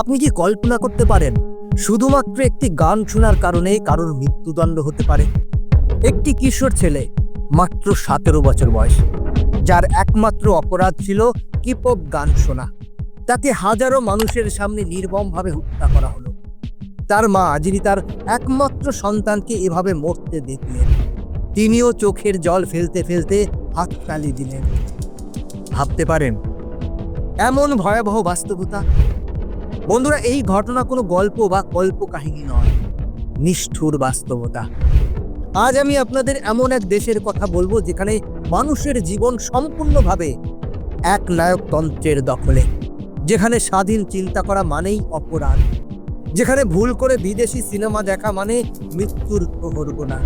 আপনি কি কল্পনা করতে পারেন, শুধুমাত্র একটি গান শোনার কারণে কারোর মৃত্যুদণ্ড হতে পারে? একটি কিশোর ছেলে, মাত্র সতেরো বছর বয়স, যার একমাত্র অপরাধ ছিল কিপপ গান শোনা। তাকে হাজারো মানুষের সামনে নির্মমভাবে হত্যা করা হলো। তার মা যিনি তার একমাত্র সন্তানকে এভাবে মরতে দেখলেন, তিনিও চোখের জল ফেলতে ফেলতে হাত হাততালি দিলেন। ভাবতে পারেন, এমন ভয়াবহ বাস্তবতা বন্ধুরা, এই ঘটনা কোনো গল্প বা কল্প কাহিনী নয়। নিষ্ঠুর বাস্তবতা। আজ আমি আপনাদের এমন এক দেশের কথা বলব, যেখানে মানুষের জীবন সম্পূর্ণভাবে এক নায়কতন্ত্রের দখলে। যেখানে স্বাধীন চিন্তা করা মানেই অপরাধ। যেখানে ভুল করে বিদেশি সিনেমা দেখা মানে মৃত্যুর প্রহরগোনা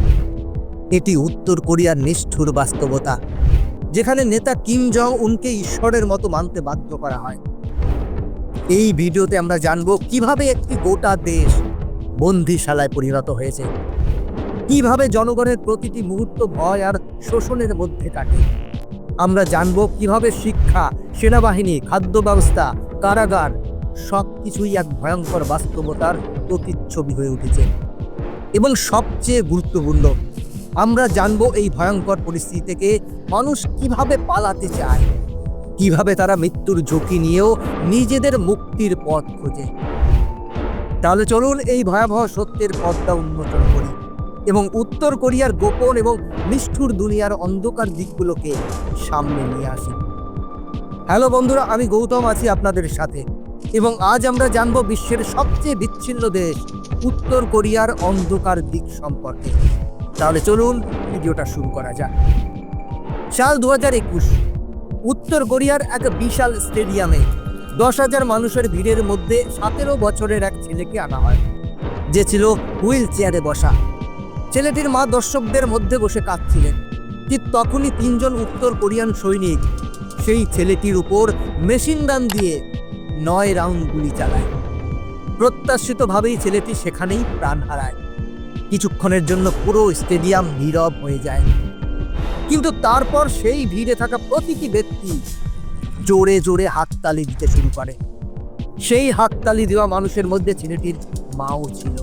এটি উত্তর কোরিয়ার নিষ্ঠুর বাস্তবতা, যেখানে নেতা কিম জং উনকে ঈশ্বরের মতো মানতে বাধ্য করা হয়। এই ভিডিওতে আমরা জানব কীভাবে একটি গোটা দেশ বন্দিশালায় পরিণত হয়েছে। কীভাবে জনগণের প্রতিটি মুহূর্ত ভয় আর শোষণের মধ্যে কাটে। আমরা জানব কীভাবে শিক্ষা, সেনাবাহিনী খাদ্য ব্যবস্থা কারাগার সব কিছুই এক ভয়ঙ্কর বাস্তবতার প্রতিচ্ছবি হয়ে উঠেছে। এবং সবচেয়ে গুরুত্বপূর্ণ, আমরা জানব এই ভয়ঙ্কর পরিস্থিতি থেকে মানুষ কীভাবে পালাতে চায়। কীভাবে তারা মৃত্যুর ঝুঁকি নিয়েও নিজেদের মুক্তির পথ খোঁজে। তাহলে চলুন এই ভয়াবহ সত্যের পথটা উন্মোচন করি এবং উত্তর কোরিয়ার গোপন এবং নিষ্ঠুর দুনিয়ার অন্ধকার দিকগুলোকে সামনে নিয়ে আসি। হ্যালো বন্ধুরা, আমি গৌতম আছি আপনাদের সাথে এবং আজ আমরা জানব বিশ্বের সবচেয়ে বিচ্ছিন্ন দেশ উত্তর কোরিয়ার অন্ধকার দিক সম্পর্কে। তাহলে চলুন ভিডিওটা শুরু করা যাক। সাল দু হাজার একুশ উত্তর কোরিয়ার এক বিশাল স্টেডিয়ামে। দশ হাজার মানুষের ভিড়ের মধ্যে সতেরো বছরের এক ছেলেকে আনা হয়, যে ছিল হুইল চেয়ারে বসা। ছেলেটির মা দর্শকদের মধ্যে বসে কাঁদছিলেন। ঠিক তখনই তিনজন উত্তর কোরিয়ান সৈনিক সেই ছেলেটির উপর মেশিন গান দিয়ে নয় রাউন্ড গুলি চালায়। প্রত্যাশিতভাবেই ছেলেটি সেখানেই প্রাণ হারায়। কিছুক্ষণের জন্য পুরো স্টেডিয়াম নীরব হয়ে যায়। কিন্তু তারপর সেই ভিড়ে থাকা প্রতিটি ব্যক্তি জোরে জোরে হাততালি দিতে শুরু করে। সেই হাততালি দেওয়া মানুষের মধ্যে ছেলেটির মাও ছিল।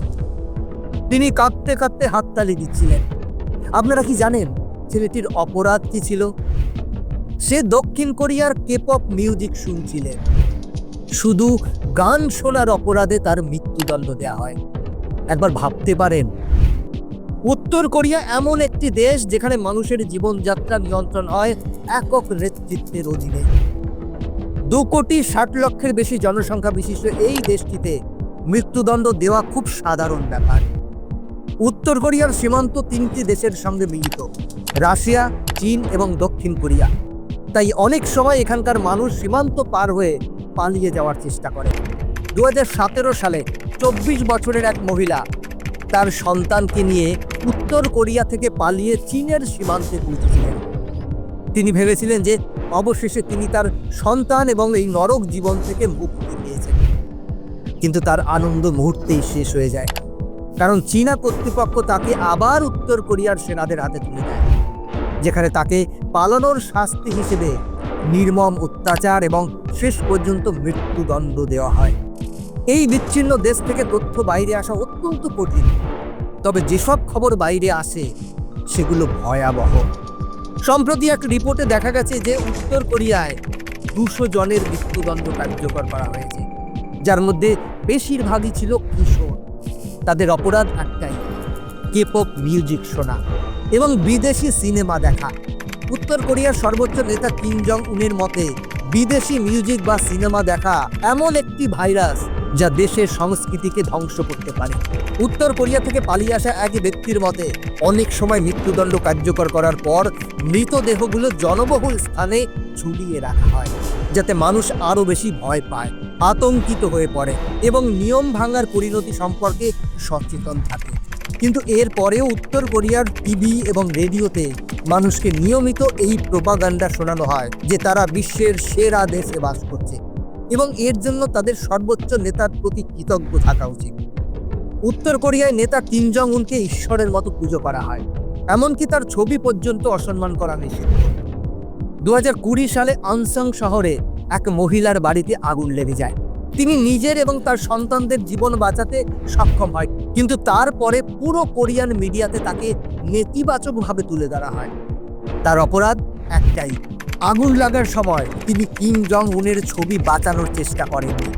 তিনি কাঁদতে কাঁদতে হাততালি দিচ্ছিলেন। আপনারা কি জানেন ছেলেটির অপরাধ কি ছিল? সে দক্ষিণ কোরিয়ার কেপপ মিউজিক শুনছিলেন। শুধু গান শোনার অপরাধে তার মৃত্যুদণ্ড দেওয়া হয়। একবার ভাবতে পারেন উত্তর কোরিয়া এমন একটি দেশ যেখানে মানুষের জীবনযাত্রা নিয়ন্ত্রণ হয় একক নেতৃত্বের অধীনে। দু কোটি ষাট লক্ষের বেশি জনসংখ্যা বিশিষ্ট এই দেশটিতে মৃত্যুদণ্ড দেওয়া খুব সাধারণ ব্যাপার। উত্তর কোরিয়ার সীমান্ত তিনটি দেশের সঙ্গে মিলিত, রাশিয়া, চীন এবং দক্ষিণ কোরিয়া। তাই অনেক সময় এখানকার মানুষ সীমান্ত পার হয়ে পালিয়ে যাওয়ার চেষ্টা করে। দু হাজার সতেরো সালে চব্বিশ বছরের এক মহিলা তার সন্তানকে নিয়ে উত্তর কোরিয়া থেকে পালিয়ে চীনের সীমান্তে পৌঁছেছিলেন। তিনি ভেবেছিলেন যে অবশেষে তিনি তার সন্তান এবং এই নরক জীবন থেকে মুক্তি পেয়েছেন। কিন্তু তার আনন্দ মুহূর্তেই শেষ হয়ে যায়। কারণ চীনা কর্তৃপক্ষ তাকে আবার উত্তর কোরিয়ার সেনাদের হাতে তুলে দেয়, যেখানে তাকে পালানোর শাস্তি হিসেবে নির্মম অত্যাচার এবং শেষ পর্যন্ত মৃত্যুদণ্ড দেওয়া হয়। এই বিচ্ছিন্ন দেশ থেকে তথ্য বাইরে আসা অত্যন্ত কঠিন। তবে যেসব খবর বাইরে আসে, সেগুলো ভয়াবহ। সম্প্রতি এক রিপোর্টে দেখা গেছে যে উত্তর কোরিয়ায় দুশো জনের মৃত্যুদণ্ড কার্যকর করা হয়েছে, যার মধ্যে বেশিরভাগই ছিল কিশোর। তাদের অপরাধ একটাই কেপপ মিউজিক শোনা এবং বিদেশি সিনেমা দেখা। উত্তর কোরিয়ার সর্বোচ্চ নেতা কিম জং উনের মতে, বিদেশি মিউজিক বা সিনেমা দেখা এমন একটি ভাইরাস যা দেশের সংস্কৃতিকে ধ্বংস করতে পারে। উত্তর কোরিয়া থেকে পালিয়ে আসা এক ব্যক্তির মতে, অনেক সময় মৃত্যুদণ্ড কার্যকর করার পর মৃতদেহগুলো জনবহুল স্থানে ঝুলিয়ে রাখা হয়, যাতে মানুষ আরও বেশি ভয় পায়, আতঙ্কিত হয়ে পড়ে এবং নিয়ম ভাঙার পরিণতি সম্পর্কে সচেতন থাকে। কিন্তু এর পরেও উত্তর কোরিয়ার টিভি এবং রেডিওতে মানুষকে নিয়মিত এই প্রোপাগান্ডা শোনানো হয়, যে তারা বিশ্বের সেরা দেশে বাস করছে। এবং এর জন্য তাদের সর্বোচ্চ নেতার প্রতি কৃতজ্ঞ থাকা উচিত। উত্তর কোরিয়ায় নেতা কিম জং উনকে ঈশ্বরের মতো পুজো করা হয়, এমনকি তার ছবি পর্যন্ত অসম্মান করা নিষিদ্ধ। দু সালে আনসং শহরে এক মহিলার বাড়িতে আগুন লেগে যায়। তিনি নিজের এবং তার সন্তানদের জীবন বাঁচাতে সক্ষম হয়, কিন্তু তারপরে পুরো কোরিয়ান মিডিয়াতে তাকে নেতিবাচকভাবে তুলে ধরা হয়। তার অপরাধ একটাই। আগুন লাগার সময় তিনি কিম জং উনের ছবি বাঁচানোর চেষ্টা করেননি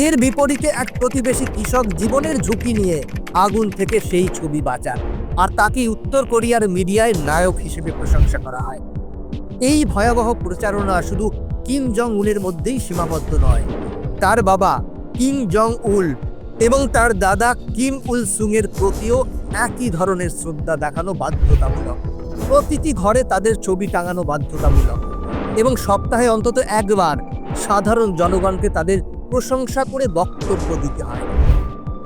এর বিপরীতে এক প্রতিবেশী কৃষক জীবনের ঝুঁকি নিয়ে আগুন থেকে সেই ছবি বাঁচান আর তাকে উত্তর কোরিয়ার মিডিয়ায় নায়ক হিসেবে প্রশংসা করা হয়। এই ভয়াবহ প্রচারণা শুধু কিম জং উনের মধ্যেই সীমাবদ্ধ নয়। তার বাবা কিম জং উল এবং তার দাদা কিম উল সুংয়ের প্রতিও একই ধরনের শ্রদ্ধা দেখানো বাধ্যতামূলক। প্রতিটি ঘরে তাদের ছবি টাঙানো বাধ্যতামূলক। এবং সপ্তাহে অন্তত একবার সাধারণ জনগণকে তাদের প্রশংসা করে বক্তব্য দিতে হয়।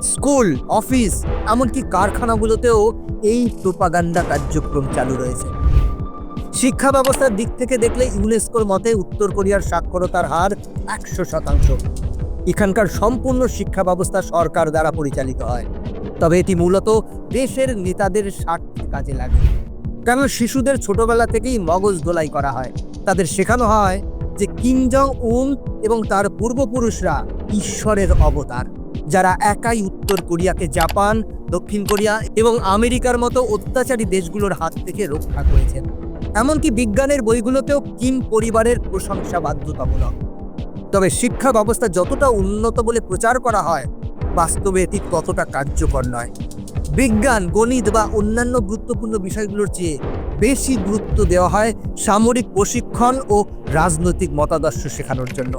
স্কুল, অফিস, এমনকি কারখানাগুলোতেও এই প্রোপাগান্ডা কার্যক্রম চালু রয়েছে। শিক্ষা ব্যবস্থার দিক থেকে দেখলে ইউনেস্কোর মতে উত্তর কোরিয়ার সাক্ষরতার হার একশো শতাংশ। এখানকার সম্পূর্ণ শিক্ষা ব্যবস্থা সরকার দ্বারা পরিচালিত হয়। তবে এটি মূলত দেশের নেতাদের স্বার্থে কাজে লাগে। কারণ শিশুদের ছোটবেলা থেকেই মগজ দোলাই করা হয়? তাদের শেখানো হয় যে কিম জং এবং তার পূর্বপুরুষরা ঈশ্বরের অবতার, যারা একাই উত্তর কোরিয়াকে জাপান, দক্ষিণ কোরিয়া এবং আমেরিকার মতো অত্যাচারী দেশগুলোর হাত থেকে রক্ষা করেছেন। এমনকি বিজ্ঞানের বইগুলোতেও কিম পরিবারের প্রশংসা বাধ্যতামূলক। তবে শিক্ষা ব্যবস্থা যতটা উন্নত বলে প্রচার করা হয়, বাস্তবে এটি ততটা কার্যকর নয়। বিজ্ঞান, গণিত বা অন্যান্য গুরুত্বপূর্ণ বিষয়গুলোর চেয়ে বেশি গুরুত্ব দেওয়া হয় সামরিক প্রশিক্ষণ ও রাজনৈতিক মতাদর্শ শেখানোর জন্য।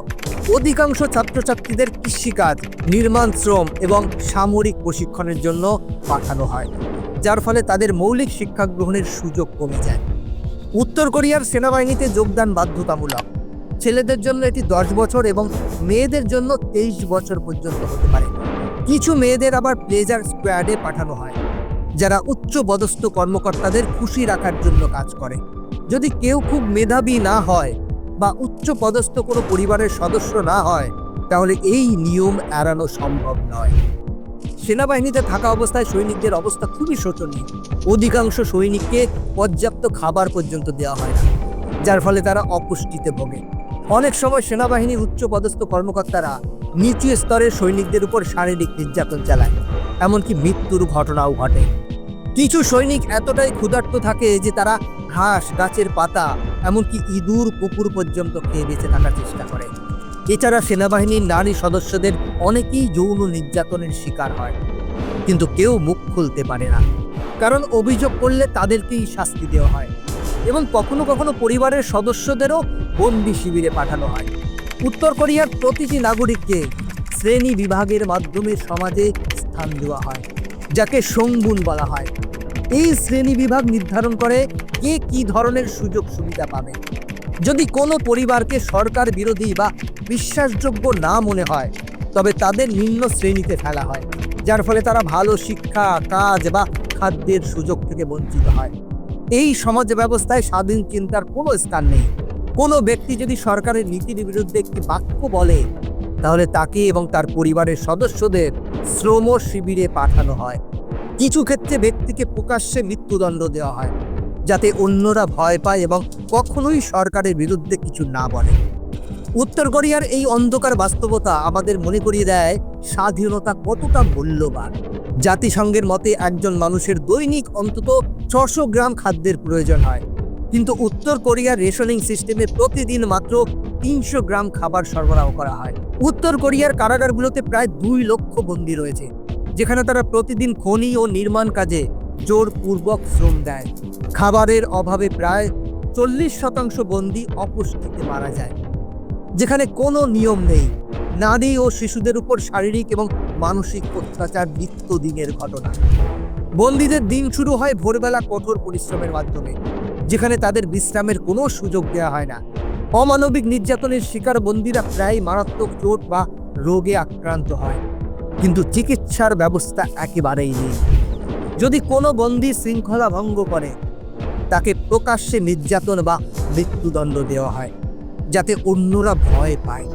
অধিকাংশ ছাত্রছাত্রীদের কৃষিকাজ, নির্মাণ শ্রম এবং সামরিক প্রশিক্ষণের জন্য পাঠানো হয়, যার ফলে তাদের মৌলিক শিক্ষা গ্রহণের সুযোগ কমে যায়। উত্তর কোরিয়ার সেনাবাহিনীতে যোগদান বাধ্যতামূলক। ছেলেদের জন্য এটি দশ বছর এবং মেয়েদের জন্য তেইশ বছর পর্যন্ত হতে পারে। কিছু মেয়েদের আবার প্লেজার স্কোয়াডে পাঠানো হয়। যারা উচ্চ পদস্থ কর্মকর্তাদের খুশি রাখার জন্য কাজ করে। যদি কেউ খুব মেধাবী না হয় বা উচ্চ পদস্থ কোনো পরিবারের সদস্য না হয়, তাহলে এই নিয়ম এড়ানো সম্ভব নয়। সেনাবাহিনীতে থাকা অবস্থায় সৈনিকদের অবস্থা খুবই শোচনীয়। অধিকাংশ সৈনিককে পর্যাপ্ত খাবার পর্যন্ত দেওয়া হয় না, যার ফলে তারা অপুষ্টিতে ভোগে। অনেক সময় সেনাবাহিনীর উচ্চ পদস্থ কর্মকর্তারা নিচু স্তরের সৈনিকদের উপর শারীরিক নির্যাতন চালায়, এমনকি মৃত্যুর ঘটনাও ঘটে। কিছু সৈনিক এতটাই ক্ষুধার্ত থাকে যে তারা ঘাস, গাছের পাতা, এমনকি ইঁদুর, কুকুর পর্যন্ত খেয়ে বেঁচে থাকার চেষ্টা করে। এছাড়া সেনাবাহিনীর নারী সদস্যদের অনেকেই যৌন নির্যাতনের শিকার হয়। কিন্তু কেউ মুখ খুলতে পারে না। কারণ অভিযোগ করলে তাদেরকেই শাস্তি দেওয়া হয় এবং কখনো কখনো পরিবারের সদস্যদেরও বন্দি শিবিরে পাঠানো হয়। উত্তর কোরিয়ার প্রতিটি নাগরিককে শ্রেণি বিভাগের মাধ্যমে সমাজে স্থান দেওয়া হয়। যাকে সঙ্গুন বলা হয়। এই শ্রেণি বিভাগ নির্ধারণ করে কে কি ধরনের সুযোগ সুবিধা পাবে। যদি কোনো পরিবারকে সরকার বিরোধী বা বিশ্বাসযোগ্য না মনে হয়, তবে তাদের নিম্ন শ্রেণীতে ফেলা হয়, যার ফলে তারা ভালো শিক্ষা, কাজ বা খাদ্যের সুযোগ থেকে বঞ্চিত হয়। এই সমাজ ব্যবস্থায় স্বাধীন চিন্তার কোনো স্থান নেই। কোনো ব্যক্তি যদি সরকারের নীতির বিরুদ্ধে একটি বাক্য বলে তাহলে তাকে এবং তার পরিবারের সদস্যদের শ্রম শিবিরে পাঠানো হয়। কিছু ক্ষেত্রে ব্যক্তিকে প্রকাশ্যে মৃত্যুদণ্ড দেওয়া হয়, যাতে অন্যরা ভয় পায় এবং কখনোই সরকারের বিরুদ্ধে কিছু না বলে। উত্তর কোরিয়ার এই অন্ধকার বাস্তবতা আমাদের মনে করিয়ে দেয় স্বাধীনতা কতটা মূল্যবান। জাতিসংঘের মতে একজন মানুষের দৈনিক অন্তত ছশো গ্রাম খাদ্যের প্রয়োজন হয়। কিন্তু উত্তর কোরিয়ার রেশনিং সিস্টেমে প্রতিদিন মাত্র তিনশো গ্রাম খাবার সরবরাহ করা হয়। উত্তর কোরিয়ার কারাগারগুলোতে প্রায় দুই লক্ষ বন্দী রয়েছে, যেখানে তারা প্রতিদিন খনি ও নির্মাণ কাজে জোরপূর্বক শ্রম দেয়। খাবারের অভাবে প্রায় চল্লিশ শতাংশ বন্দী অপুষ্টিতে মারা যায়, যেখানে কোনো নিয়ম নেই। নারী ও শিশুদের উপর শারীরিক এবং মানসিক অত্যাচার নিত্যদিনের ঘটনা। বন্দীদের দিন শুরু হয় ভোরবেলা কঠোর পরিশ্রমের মাধ্যমে, যেখানে তাদের বিশ্রামের কোনো সুযোগ দেওয়া হয় না। অমানবিক নির্যাতনের শিকার বন্দীরা প্রায় মারাত্মক চোট বা রোগে আক্রান্ত হয়। কিন্তু চিকিৎসার ব্যবস্থা একেবারেই নেই। যদি কোনো বন্দী শৃঙ্খলা ভঙ্গ করে, তাকে প্রকাশ্যে নির্যাতন বা মৃত্যুদণ্ড দেওয়া হয়, যাতে অন্যরা ভয় পায়।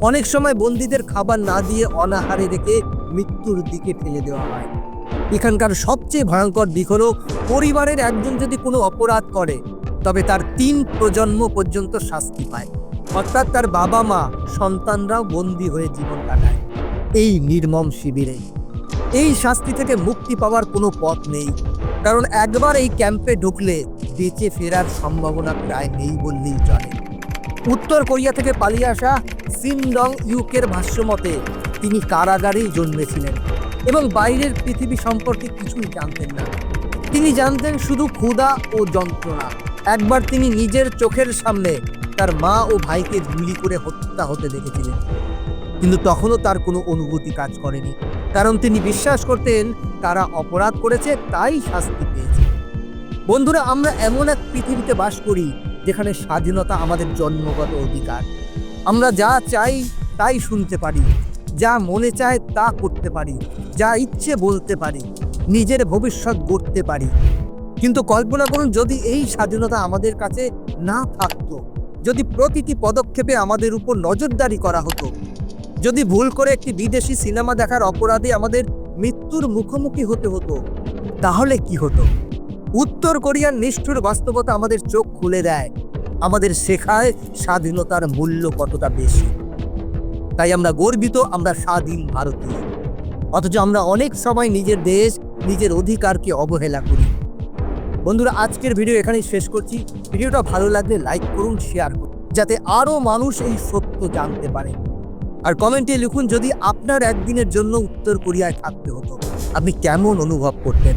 অনেক সময় বন্দীদের খাবার না দিয়ে অনাহারে রেখে মৃত্যুর দিকে ফেলে দেওয়া হয়। এখানকার সবচেয়ে ভয়ঙ্কর দিক হল, পরিবারের একজন যদি কোনো অপরাধ করে তবে তার তিন প্রজন্ম পর্যন্ত শাস্তি পায়। অর্থাৎ তার বাবা মা, সন্তানরাও বন্দী হয়ে জীবন কাটায়। এই নির্মম শিবিরে। এই শাস্তি থেকে মুক্তি পাওয়ার কোনো পথ নেই। কারণ একবার এই ক্যাম্পে ঢুকলে বেঁচে ফেরার সম্ভাবনা প্রায় নেই বললেই চলে। উত্তর কোরিয়া থেকে পালিয়ে আসা সিনডং ইউকের ভাষ্যমতে তিনি কারাগারেই জন্মেছিলেন এবং বাইরের পৃথিবী সম্পর্কে কিছুই জানতেন না। তিনি জানতেন শুধু ক্ষুধা ও যন্ত্রণা। একবার তিনি নিজের চোখের সামনে তার মা ও ভাইকে গুলি করে হত্যা হতে দেখেছিলেন। কিন্তু তখনও তার কোনো অনুভূতি কাজ করেনি। কারণ তিনি বিশ্বাস করতেন, তারা অপরাধ করেছে, তাই শাস্তি পেয়েছে। বন্ধুরা, আমরা এমন এক পৃথিবীতে বাস করি, যেখানে স্বাধীনতা আমাদের জন্মগত অধিকার। আমরা যা চাই, তাই শুনতে পারি। যা মনে চায়, তা করতে পারি। যা ইচ্ছে বলতে পারি। নিজের ভবিষ্যৎ গড়তে পারি। কিন্তু কল্পনা করুন, যদি এই স্বাধীনতা আমাদের কাছে না থাকতো, যদি প্রতিটি পদক্ষেপে আমাদের উপর নজরদারি করা হতো, যদি ভুল করে একটি বিদেশি সিনেমা দেখার অপরাধে আমাদের মৃত্যুর মুখোমুখি হতে হতো, তাহলে কি হতো? উত্তর কোরিয়ার নিষ্ঠুর বাস্তবতা আমাদের চোখ খুলে দেয়। আমাদের শেখায় স্বাধীনতার মূল্য কতটা বেশি। তাই আমরা গর্বিত আমরা স্বাধীন ভারতীয়। অথচ আমরা অনেক সময় নিজের দেশ, নিজের অধিকারকে অবহেলা করি। বন্ধুরা, আজকের ভিডিও এখানেই শেষ করছি। ভিডিওটা ভালো লাগলে লাইক করুন শেয়ার করুন, যাতে আরও মানুষ এই সত্য জানতে পারে। আর কমেন্টে লিখুন, যদি আপনার একদিনের জন্য উত্তর কোরিয়ায় থাকতে হতো, আপনি কেমন অনুভব করতেন?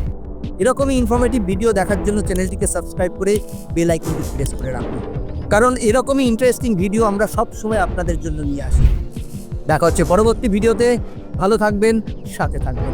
এরকমই ইনফরমেটিভ ভিডিও দেখার জন্য চ্যানেলটিকে সাবস্ক্রাইব করে বেল আইকনটি প্রেস করে রাখুন। কারণ এরকমই ইন্টারেস্টিং ভিডিও আমরা সব সময় আপনাদের জন্য নিয়ে আসি। দেখা হচ্ছে পরবর্তী ভিডিওতে ভালো থাকবেন, সাথে থাকবেন।